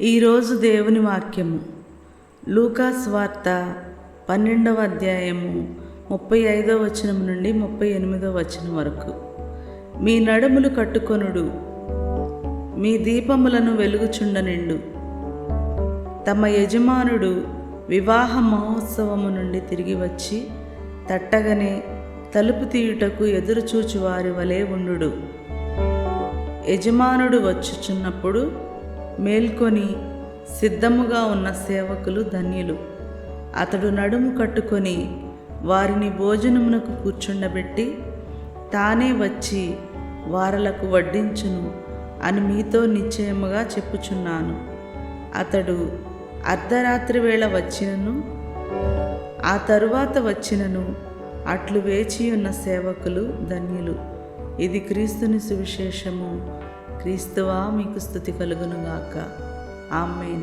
ఈరోజు దేవుని వాక్యము. లూకాస్ వార్త పన్నెండవ అధ్యాయము ముప్పై ఐదవ వచనం నుండి ముప్పై ఎనిమిదవ వచనం వరకు. మీ నడుములు కట్టుకొనుడు మీ దీపములను వెలుగుచుండనిండు. తమ యజమానుడు వివాహ మహోత్సవము నుండి తిరిగి వచ్చి తట్టగనే తలుపు తీయుటకు ఎదురుచూచు వారి వలె ఉండు యజమానుడు వచ్చుచున్నప్పుడు మేల్కొని సిద్ధముగా ఉన్న సేవకులు ధన్యులు. అతడు నడుము కట్టుకొని వారిని భోజనమునకు కూర్చుండబెట్టి తానే వచ్చి వారలకు వడ్డించును అని మీతో నిశ్చయముగా చెప్పుచున్నాను. అతడు అర్ధరాత్రి వేళ వచ్చినను ఆ తరువాత వచ్చినను అట్లు వేచి ఉన్న సేవకులు ధన్యులు. ఇది క్రీస్తుని సువిశేషము. క్రీస్తువా మీకు స్థుతి కలుగునుగాక. ఆమెన్.